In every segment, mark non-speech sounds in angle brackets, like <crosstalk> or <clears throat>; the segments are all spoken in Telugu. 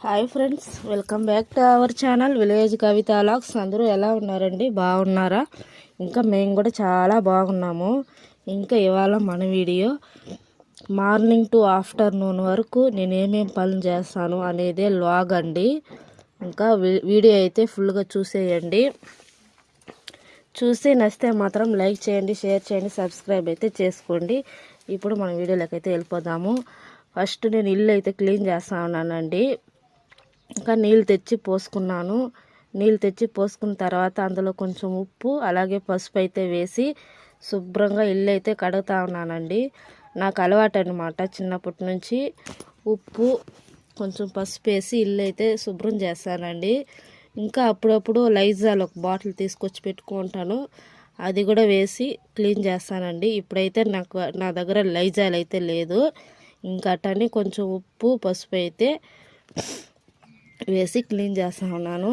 Hi friends welcome back to our channel village Kavitha logs అందరూ ఎలా ఉన్నారండి? బాగున్నారా? ఇంకా మేము కూడా చాలా బాగున్నాము. ఇంకా ఇవాళ మన వీడియో మార్నింగ్ టు ఆఫ్టర్నూన్ వరకు నేను ఏమేం పనులు చేస్తాను అనేదే లాగ్ అండి. ఇంకా వీ- వీడియో అయితే ఫుల్గా చూసేయండి. చూసి నచ్చితే మాత్రం లైక్ చేయండి షేర్ చేయండి సబ్స్క్రైబ్ అయితే చేసుకోండి. ఇప్పుడు మన వీడియోలోకి అయితే వెళ్ళిపోదాము. ఫస్ట్ నేను ఇల్లు అయితే క్లీన్ చేస్తా ఉన్నానండి. ఇంకా నీళ్ళు తెచ్చి పోసుకున్నాను. నీళ్ళు తెచ్చి పోసుకున్న తర్వాత అందులో కొంచెం ఉప్పు అలాగే పసుపు అయితే వేసి శుభ్రంగా ఇల్లు అయితే కడుగుతా ఉన్నానండి. నాకు అలవాటు అనమాట చిన్నప్పటి నుంచి ఉప్పు కొంచెం పసుపు వేసి ఇల్లు అయితే శుభ్రం చేస్తానండి. ఇంకా అప్పుడప్పుడు లైజాల్ ఒక బాటిల్ తీసుకొచ్చి పెట్టుకుంటాను. అది కూడా వేసి క్లీన్ చేస్తానండి. ఇప్పుడైతే నాకు నా దగ్గర లైజాల్ అయితే లేదు. ఇంకా అట్టని కొంచెం ఉప్పు పసుపు అయితే వేసి క్లీన్ చేస్తా ఉన్నాను.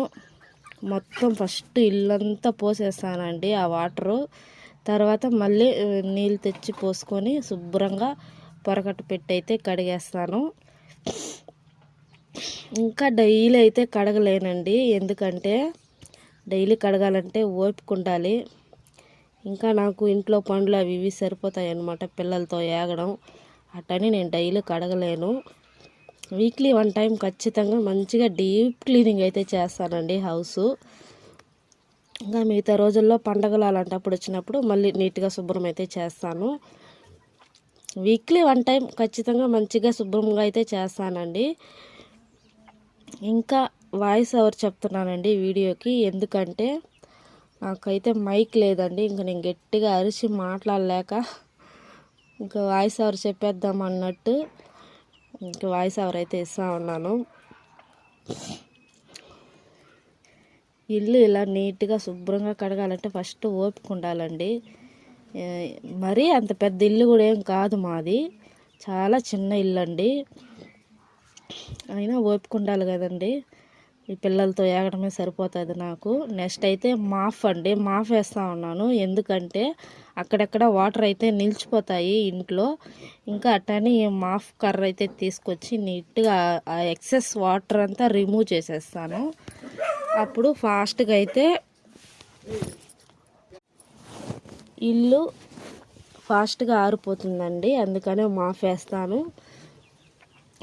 మొత్తం ఫస్ట్ ఇల్లంతా పోసేస్తానండి ఆ వాటరు. తర్వాత మళ్ళీ నీళ్ళు తెచ్చి పోసుకొని శుభ్రంగా పొరకట్టు పెట్టి అయితే కడిగేస్తాను. ఇంకా డైలీ అయితే కడగలేనండి. ఎందుకంటే డైలీ కడగాలంటే ఓపిక ఉండాలి. ఇంకా నాకు ఇంట్లో పండ్లు అవి ఇవి సరిపోతాయి అన్నమాట పిల్లలతో ఏగడం. అట్టని నేను డైలీ కడగలేను. వీక్లీ వన్ టైం ఖచ్చితంగా మంచిగా డీప్ క్లీనింగ్ అయితే చేస్తానండి హౌస్. ఇంకా మిగతా రోజుల్లో పండగలు అలాంటప్పుడు వచ్చినప్పుడు మళ్ళీ నీట్గా శుభ్రం అయితే చేస్తాను. వీక్లీ వన్ టైం ఖచ్చితంగా మంచిగా శుభ్రంగా అయితే చేస్తానండి. ఇంకా వాయిస్ ఓవర్ చెప్తున్నానండి వీడియోకి ఎందుకంటే నాకైతే మైక్ లేదండి ఇంకా నేను గట్టిగా అరిచి మాట్లాడలేక ఇంకా వాయిస్ ఓవర్ చెప్పేద్దాం అన్నట్టు. ఇంకా వాయిస్ ఓవర్ అయితే ఇస్తా ఉన్నాను. ఇల్లు ఇలా నీట్గా శుభ్రంగా కడగాలంటే ఫస్ట్ ఓపిక ఉండాలండి. మరీ అంత పెద్ద ఇల్లు కూడా ఏం కాదు మాది. చాలా చిన్న ఇల్లు అండి అయినా ఓపిక ఉండాలి కదండి. ఈ పిల్లలతో ఏగడమే సరిపోతుంది నాకు. నెక్స్ట్ అయితే మాఫ్ అండి. మాఫ్ వేస్తూ ఉన్నాను. ఎందుకంటే అక్కడక్కడ వాటర్ అయితే నిలిచిపోతాయి ఇంట్లో ఇంకా అట్టని ఈ మాఫ్ కర్ర అయితే తీసుకొచ్చి నీట్గా ఆ ఎక్సెస్ వాటర్ అంతా రిమూవ్ చేసేస్తాను. అప్పుడు ఫాస్ట్గా అయితే ఇల్లు ఫాస్ట్గా ఆరిపోతుందండి. అందుకనే మాఫ్ వేస్తాను.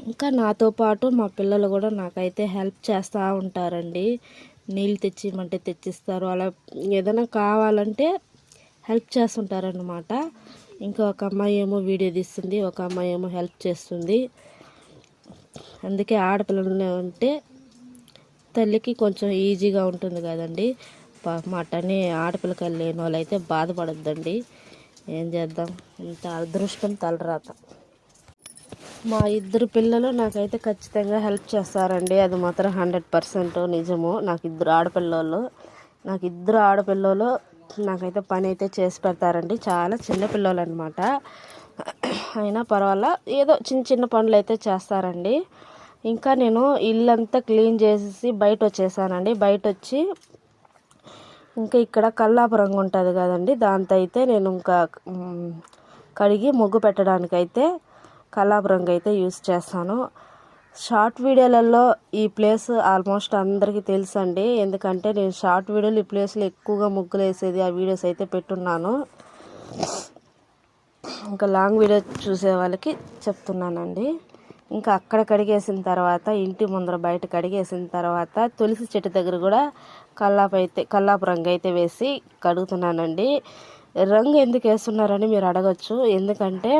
ఇంకా నాతో పాటు మా పిల్లలు కూడా నాకైతే హెల్ప్ చేస్తూ ఉంటారండి. నీళ్ళు తెచ్చిమంటే తెచ్చిస్తారు. అలా ఏదైనా కావాలంటే హెల్ప్ చేస్తుంటారనమాట ఇంకా ఒక అమ్మాయి ఏమో వీడియో తీస్తుంది ఒక అమ్మాయి ఏమో హెల్ప్ చేస్తుంది. అందుకే ఆడపిల్లలు ఉంటే తల్లికి కొంచెం ఈజీగా ఉంటుంది కదండి. మాటని ఆడపిల్లకాయలు లేని వాళ్ళు అయితే బాధపడద్దండి. ఏం చేద్దాం? ఇంత అదృష్టం తలరాత. మా ఇద్దరు పిల్లలు నాకైతే ఖచ్చితంగా హెల్ప్ చేస్తారండి. అది మాత్రం హండ్రెడ్ పర్సెంట్ నిజము. నాకు ఇద్దరు ఆడపిల్లలు నాకు ఇద్దరు ఆడపిల్లలు నాకైతే పని అయితే చేసి పెడతారండి. చాలా చిన్న పిల్లలు అనమాట అయినా పర్వాలా ఏదో చిన్న చిన్న పనులు అయితే చేస్తారండి. ఇంకా నేను ఇల్లంతా క్లీన్ చేసేసి బయట వచ్చేసానండి. బయట వచ్చి ఇంకా ఇక్కడ కల్లాపు రంగు ఉంటుంది కదండి. దాంతో అయితే నేను ఇంకా కడిగి ముగ్గు పెట్టడానికి కలాబ్ కల్లాపు రంగు అయితే యూస్ చేస్తాను. షార్ట్ వీడియోలలో ఈ ప్లేస్ ఆల్మోస్ట్ అందరికీ తెలుసు అండి ఎందుకంటే నేను షార్ట్ వీడియోలు ఈ ప్లేస్లో ఎక్కువగా ముగ్గులు వేసేది ఆ వీడియోస్ అయితే పెట్టున్నాను. ఇంకా లాంగ్ వీడియో చూసే వాళ్ళకి చెప్తున్నానండి. ఇంకా అక్కడ కడిగేసిన తర్వాత ఇంటి ముందర బయట కడిగేసిన తర్వాత తులసి చెట్టు దగ్గర కూడా కల్లాపు అయితే కల్లాపు రంగు అయితే వేసి కడుగుతున్నానండి. రంగు ఎందుకు వేస్తున్నారని మీరు అడగచ్చు. ఎందుకంటే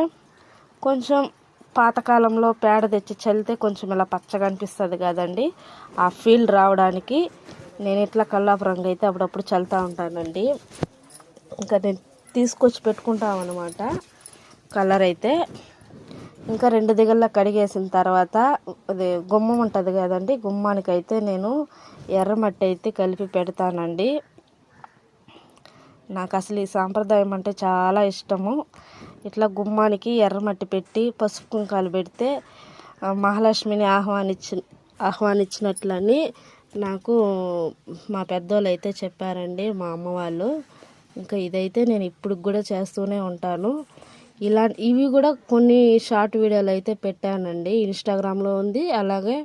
కొంచెం పాతకాలంలో పేడ తెచ్చి చల్లితే కొంచెం ఇలా పచ్చగా అనిపిస్తుంది కదండి. ఆ ఫీల్ రావడానికి నేను ఇట్లా కల్లాపు రంగు అయితే అప్పుడప్పుడు చల్లుతూ ఉంటానండి. ఇంకా నేను తీసుకొచ్చి పెట్టుకుంటామన్నమాట కలర్ అయితే. ఇంకా రెండు దిగల్లో కడిగేసిన తర్వాత అది గుమ్మం ఉంటుంది కదండి గుమ్మానికైతే నేను ఎర్రమట్టి అయితే కలిపి పెడతానండి. నాకు అసలు ఈ సాంప్రదాయం అంటే చాలా ఇష్టము. ఇట్లా గుమ్మానికి ఎర్రమట్టి పెట్టి పసుపు కుంకాలు పెడితే మహాలక్ష్మిని ఆహ్వానించి ఆహ్వానించినట్లని నాకు మా పెద్దోళ్ళు అయితే చెప్పారండి మా అమ్మ వాళ్ళు. ఇంకా ఇదైతే నేను ఇప్పుడు కూడా చేస్తూనే ఉంటాను. ఇలా ఇవి కూడా కొన్ని షార్ట్ వీడియోలు అయితే పెట్టానండి. ఇన్స్టాగ్రామ్లో ఉంది అలాగే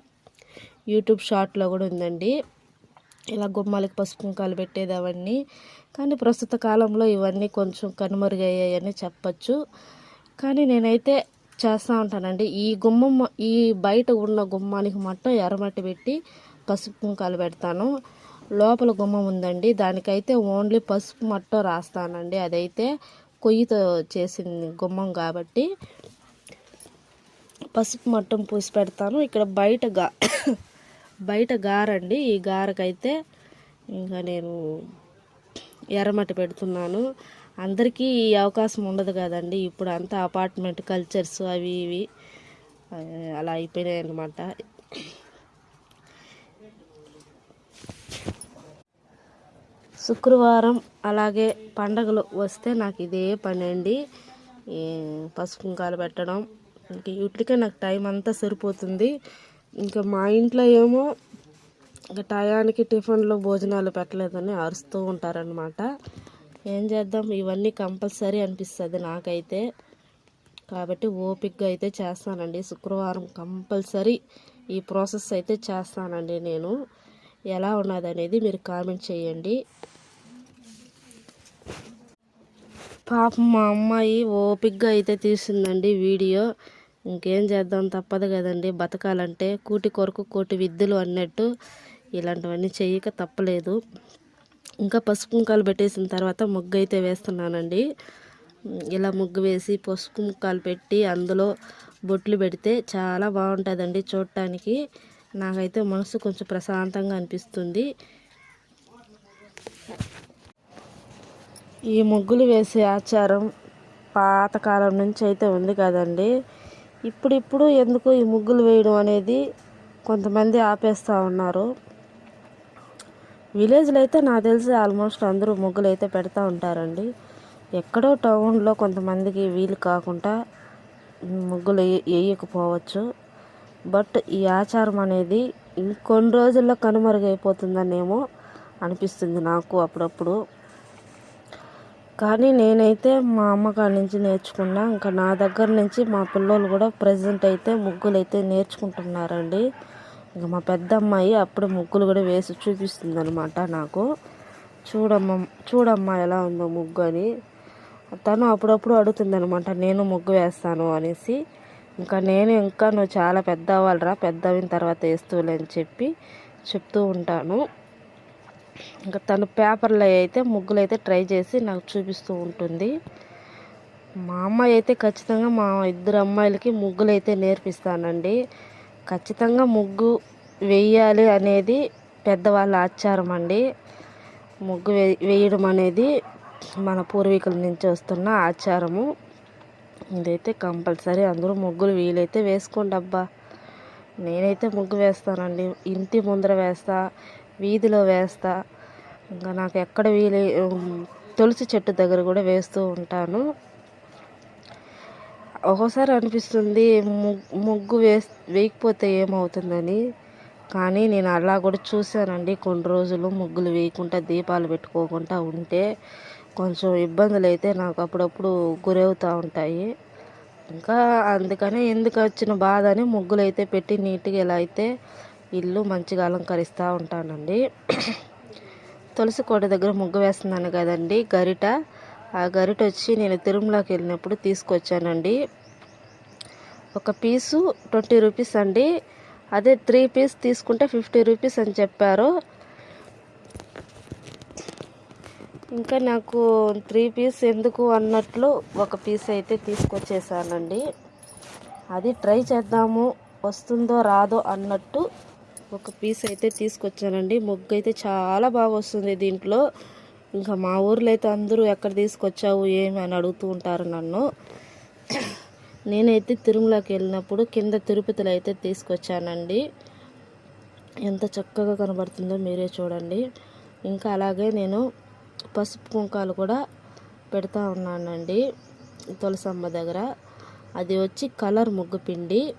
యూట్యూబ్ షార్ట్లో కూడా ఉందండి. ఇలా గుమ్మాలకి పసుపు కుంకాలు పెట్టేది అవన్నీ. కానీ ప్రస్తుత కాలంలో ఇవన్నీ కొంచెం కనుమరుగయ్యాయని చెప్పచ్చు. కానీ నేనైతే చేస్తూ ఉంటానండి. ఈ గుమ్మం ఈ బయట ఉన్న గుమ్మానికి మొత్తం ఎర్రమట్టి పెట్టి పసుపు కుంకాలు పెడతాను. లోపల గుమ్మం ఉందండి. దానికైతే ఓన్లీ పసుపు మట్టం రాస్తానండి. అదైతే కొయ్యితో చేసింది గుమ్మం కాబట్టి పసుపు మట్టం పూసి పెడతాను. ఇక్కడ బయట గా <coughs> బయట గారండి. ఈ గారకైతే ఇంకా నేను ఎర్రమట్టి పెడుతున్నాను. అందరికీ ఈ అవకాశం ఉండదు కదండి. ఇప్పుడు అంతా అపార్ట్మెంట్ కల్చర్స్ అవి ఇవి అలా అయిపోయినాయి అన్నమాట. శుక్రవారం అలాగే పండగలు వస్తే నాకు ఇదే పని అండి. ఈ పసుపు కుంకాలు పెట్టడం ఇంక వీటికే నాకు టైం అంతా సరిపోతుంది. ఇంకా మా ఇంట్లో ఏమో టయానికి టిఫిన్లు భోజనాలు పెట్టలేదని అరుస్తూ ఉంటారనమాట ఏం చేద్దాం? ఇవన్నీ కంపల్సరీ అనిపిస్తుంది నాకైతే. కాబట్టి ఓపిక్గా అయితే చేస్తానండి. శుక్రవారం కంపల్సరీ ఈ ప్రాసెస్ అయితే చేస్తానండి నేను. ఎలా ఉన్నది అనేది మీరు కామెంట్ చేయండి. పాపం మా అమ్మాయి ఓపిక్గా అయితే తీసిందండి వీడియో. ఇంకేం చేద్దాం? తప్పదు కదండి బతకాలంటే. కూటి కొరకు కోటి విద్యలు అన్నట్టు. ఇలాంటివన్నీ చేయక తప్పలేదు. ఇంకా పసుపు కుంకాలు పెట్టేసిన తర్వాత ముగ్గు అయితే వేస్తున్నానండి. ఇలా ముగ్గు వేసి పసుపు ముక్కలు పెట్టి అందులో బొట్లు పెడితే చాలా బాగుంటుందండి చూడటానికి నాకైతే మనసు కొంచెం ప్రశాంతంగా అనిపిస్తుంది. ఈ ముగ్గులు వేసే ఆచారం పాతకాలం నుంచి అయితే ఉంది కదండి. ఇప్పుడిప్పుడు ఎందుకు ఈ ముగ్గులు వేయడం అనేది కొంతమంది ఆపేస్తూ ఉన్నారు. విలేజ్లో అయితే నాకు తెలిసి ఆల్మోస్ట్ అందరూ ముగ్గులు అయితే పెడతా ఉంటారండి. ఎక్కడో టౌన్లో కొంతమందికి వీలు కాకుండా ముగ్గులు వేయకపోవచ్చు బట్ ఈ ఆచారం అనేది ఇంకొన్ని రోజుల్లో కనుమరుగైపోతుందనేమో అనిపిస్తుంది నాకు అప్పుడప్పుడు. కానీ నేనైతే మా అమ్మకాడి నుంచి నేర్చుకున్నా ఇంకా నా దగ్గర నుంచి మా పిల్లలు కూడా ప్రజెంట్ అయితే ముగ్గులు అయితే నేర్చుకుంటున్నారండి. ఇంకా మా పెద్ద అమ్మాయి అప్పుడు ముగ్గులు కూడా వేసి చూపిస్తుంది అనమాట నాకు. చూడమ్మ చూడమ్మా ఎలా ఉందో ముగ్గు అని. తను అప్పుడప్పుడు అడుగుతుందనమాట నేను ముగ్గు వేస్తాను అనేసి. ఇంకా నేను ఇంకా నువ్వు చాలా పెద్ద అవ్వాలిరా పెద్ద అయిన తర్వాత వేస్తూలే అని చెప్పి చెప్తూ ఉంటాను. ఇంకా తను పేపర్లో అయితే ముగ్గులు అయితే ట్రై చేసి నాకు చూపిస్తూ ఉంటుంది. మా అమ్మాయి అయితే ఖచ్చితంగా మా ఇద్దరు అమ్మాయిలకి ముగ్గులు అయితే నేర్పిస్తానండి. ఖచ్చితంగా ముగ్గు వేయాలి అనేది పెద్దవాళ్ళ ఆచారం అండి. ముగ్గు వే వేయడం అనేది మన పూర్వీకుల నుంచి వస్తున్న ఆచారము. ఇదైతే కంపల్సరీ అందరూ ముగ్గులు వీలైతే వేసుకోండి అబ్బా. నేనైతే ముగ్గు వేస్తానండి. ఇంటి ముందర వేస్తా వీధిలో వేస్తా. ఇంకా నాకు ఎక్కడ వీలు తులసి చెట్టు దగ్గర కూడా వేస్తూ ఉంటాను. ఒక్కోసారి అనిపిస్తుంది ముగ్గు ముగ్గు వేస్ వేయకపోతే ఏమవుతుందని. కానీ నేను అలా కూడా చూశానండి. కొన్ని రోజులు ముగ్గులు వేయకుండా దీపాలు పెట్టుకోకుండా ఉంటే కొంచెం ఇబ్బందులు అయితే నాకు అప్పుడప్పుడు గురవుతూ ఉంటాయి. ఇంకా అందుకనే ఎందుకు వచ్చిన బాధ అని ముగ్గులు అయితే పెట్టి నీట్గా ఇలా అయితే ఇల్లు మంచిగా అలంకరిస్తూ ఉంటానండి. తులసి కోట దగ్గర ముగ్గు వేస్తున్నాను కదండి గరిట. ఆ గరిట వచ్చి నేను తిరుమలకి వెళ్ళినప్పుడు తీసుకొచ్చానండి. ఒక పీసు ట్వంటీ రూపీస్ అండి. అదే త్రీ పీస్ తీసుకుంటే ఫిఫ్టీ రూపీస్ అని చెప్పారు. ఇంకా నాకు త్రీ పీస్ ఎందుకు అన్నట్లు ఒక పీస్ అయితే తీసుకొచ్చేసానండి. అది ట్రై చేద్దాము వస్తుందో రాదో అన్నట్టు ఒక పీస్ అయితే తీసుకొచ్చానండి. ముగ్గు అయితే చాలా బాగా వస్తుంది దీంట్లో. ఇంకా మా ఊర్లో అయితే అందరూ ఎక్కడ తీసుకొచ్చావు ఏమి అని అడుగుతూ ఉంటారు నన్ను. నేనైతే తిరుమలకి వెళ్ళినప్పుడు కింద తిరుపతిలో అయితే తీసుకొచ్చానండి. ఎంత చక్కగా కనబడుతుందో మీరే చూడండి. ఇంకా అలాగే నేను పసుపు కుంకాలు కూడా పెడతా ఉన్నానండి తులసమ్మ దగ్గర. అది వచ్చి కలర్ ముగ్గు పిండి.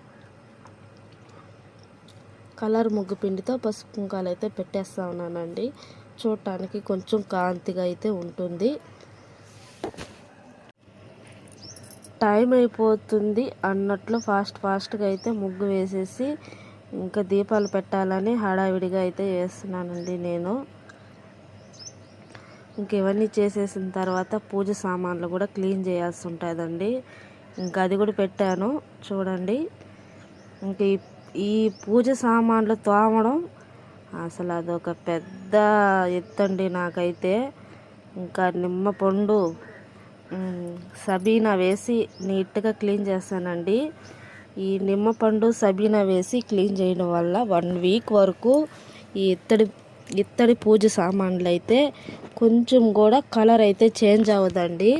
కలర్ ముగ్గు పిండితో పసుపు కుంకాలు అయితే పెట్టేస్తా ఉన్నానండి. చూడటానికి కొంచెం కాంతిగా అయితే ఉంటుంది. టైం అయిపోతుంది అన్నట్లు ఫాస్ట్ ఫాస్ట్గా అయితే ముగ్గు వేసేసి ఇంకా దీపాలు పెట్టాలని హడావిడిగా అయితే చేస్తున్నానండి నేను. ఇంక ఇవన్నీ చేసేసిన తర్వాత పూజ సామాన్లు కూడా క్లీన్ చేయాల్సి ఉంటుందండి. ఇంకా అది కూడా పెట్టాను. చూడండి. ఇంక ఈ ఈ పూజ సామాన్లు తోమడం అసలు అదొక పెద్ద ఎత్తండి నాకైతే. ఇంకా నిమ్మ పండు సబీనా వేసి నీట్గా క్లీన్ చేస్తానండి. ఈ నిమ్మ పండు సబీనా వేసి క్లీన్ చేయడం వల్ల వన్ వీక్ వరకు ఈ ఇత్తడి ఇత్తడి పూజ సామాన్లు అయితే కొంచెం కూడా కలర్ అయితే చేంజ్ అవ్వదండి.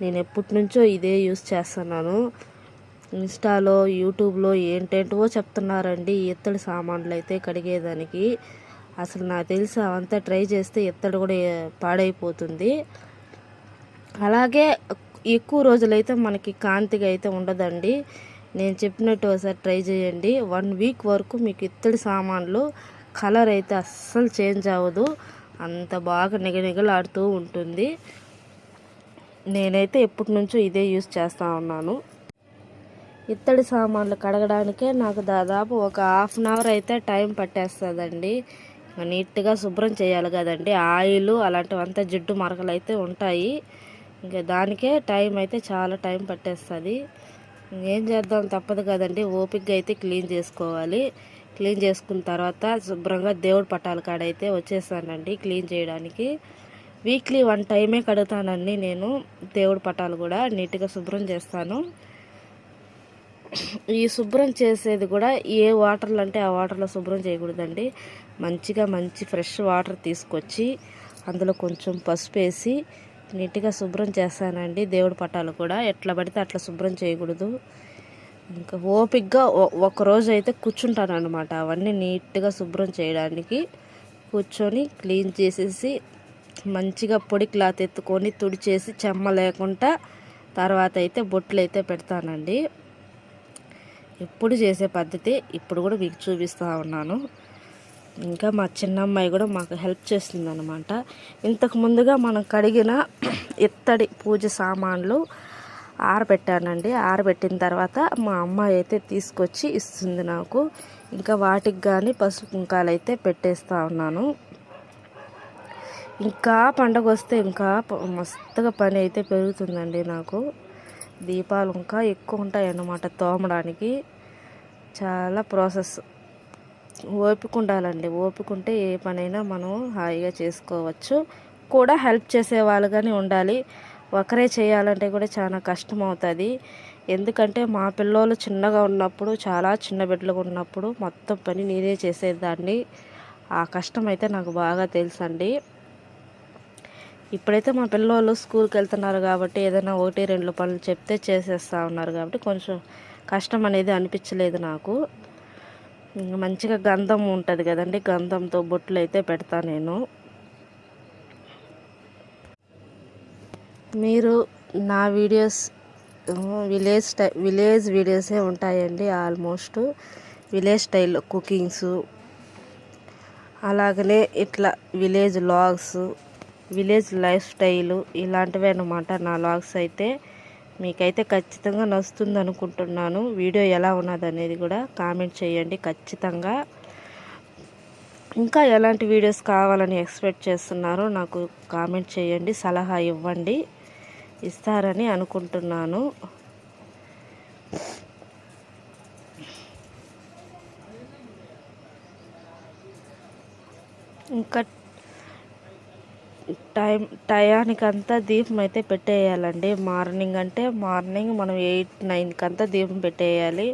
నేను ఎప్పటి నుంచో ఇదే యూస్ చేస్తున్నాను. ఇన్స్టాలో యూట్యూబ్లో ఏంటేంటివో చెప్తున్నారండి. ఇత్తడి సామాన్లు అయితే కడిగేదానికి అసలు నాకు తెలిసి అవంతా ట్రై చేస్తే ఇత్తడి కూడా పాడైపోతుంది. అలాగే ఎక్కువ రోజులైతే మనకి కాంతిగా అయితే ఉండదండి. నేను చెప్పినట్టు ఒకసారి ట్రై చేయండి. వన్ వీక్ వరకు మీకు ఇత్తడి సామాన్లు కలర్ అయితే అస్సలు చేంజ్ అవ్వదు. అంత బాగా నిగనిగలాడుతూ ఉంటుంది. నేనైతే ఎప్పటి నుంచో ఇదే యూస్ చేస్తూ ఉన్నాను. ఇత్తడి సామాన్లు కడగడానికే నాకు దాదాపు ఒక హాఫ్ అన్ అవర్ అయితే టైం పట్టేస్తుందండి. నీట్గా శుభ్రం చేయాలి కదండి. ఆయిల్ అలాంటివంతా జిడ్డు మరకలు అయితే ఉంటాయి. ఇంకా దానికే టైం అయితే చాలా టైం పట్టేస్తుంది. ఏం చేద్దాం? తప్పదు కదండి. ఓపిక్గా అయితే క్లీన్ చేసుకోవాలి. క్లీన్ చేసుకున్న తర్వాత శుభ్రంగా దేవుడి పట్టాలు కాడ అయితే వచ్చేసానండి క్లీన్ చేయడానికి. వీక్లీ వన్ టైమే కడుగుతానండి నేను దేవుడి పటాలు కూడా. నీట్గా శుభ్రం చేస్తాను. ఈ శుభ్రం చేసేది కూడా ఏ వాటర్లు అంటే ఆ వాటర్లో శుభ్రం చేయకూడదండి. మంచిగా మంచి ఫ్రెష్ వాటర్ తీసుకొచ్చి అందులో కొంచెం పసుపు వేసి నీట్గా శుభ్రం చేస్తానండి. దేవుడి పటాలు కూడా ఎట్లా పడితే అట్లా శుభ్రం చేయకూడదు. ఇంకా ఓపిక్గా ఒ- అయితే కూర్చుంటాను అనమాట అవన్నీ నీట్గా శుభ్రం చేయడానికి కూర్చొని క్లీన్ చేసేసి మంచిగా పొడి క్లాత్ ఎత్తుకొని తుడిచేసి చెమ్మ లేకుండా తర్వాత అయితే బొట్లు అయితే పెడతానండి. ఎప్పుడు చేసే పద్ధతి ఇప్పుడు కూడా మీకు చూపిస్తూ ఉన్నాను. ఇంకా మా చిన్నమ్మాయి కూడా మాకు హెల్ప్ చేస్తుంది అనమాట ఇంతకు ముందుగా మనం కడిగిన <clears throat> ఇత్తడి పూజ సామాన్లు ఆరబెట్టానండి. ఆరబెట్టిన తర్వాత మా అమ్మాయి అయితే తీసుకొచ్చి ఇస్తుంది నాకు. ఇంకా వాటికి కానీ పసుపు కుంకాలు అయితే పెట్టేస్తూ ఉన్నాను. ఇంకా పండగ వస్తే ఇంకా మస్తుగా పని అయితే పెరుగుతుందండి నాకు. దీపాలు ఇంకా ఎక్కువ ఉంటాయి అన్నమాట తోమడానికి. చాలా ప్రాసెస్. ఓపిక ఉండాలండి ఓపిక ఉంటే ఏ పనైనా మనం హాయిగా చేసుకోవచ్చు. కూడా హెల్ప్ చేసే వాళ్ళుగానే ఉండాలి. ఒకరే చేయాలంటే కూడా చాలా కష్టం అవుతుంది ఎందుకంటే మా పిల్లోళ్ళు చిన్నగా ఉన్నప్పుడు చాలా చిన్న బిడ్డలుగా ఉన్నప్పుడు మొత్తం పని నేనే చేసేదాన్ని. ఆ కష్టం అయితే నాకు బాగా తెలుసండి. ఇప్పుడైతే మా పిల్లోళ్ళు స్కూల్కి వెళ్తున్నారు కాబట్టి ఏదైనా ఒకటి రెండు పనులు చెప్తే చేసేస్తూ ఉన్నారు కాబట్టి కొంచెం కష్టం అనేది అనిపించలేదు నాకు. మంచిగా గంధం ఉంటుంది కదండి గంధంతో బొట్లు అయితే పెడతా నేను. మీరు నా వీడియోస్ విలేజ్ స్టై విలేజ్ వీడియోసే ఉంటాయండి ఆల్మోస్ట్. Village style cookings. అలాగనే ఇట్లా village logs. Village life style ఇలాంటివే అనమాట నా లాగ్స్ అయితే. మీకైతే ఖచ్చితంగా నచ్చుతుంది అనుకుంటున్నాను. వీడియో ఎలా ఉన్నది అనేది కూడా కామెంట్ చేయండి ఖచ్చితంగా. ఇంకా ఎలాంటి వీడియోస్ కావాలని ఎక్స్పెక్ట్ చేస్తున్నారో నాకు కామెంట్ చేయండి సలహా ఇవ్వండి ఇస్తారని అనుకుంటున్నాను. ఇంకా టైం టయానికంతా దీపం అయితే పెట్టేయాలండి. మార్నింగ్ అంటే మార్నింగ్ మనం ఎయిట్ నైన్కి అంతా దీపం పెట్టేయాలి.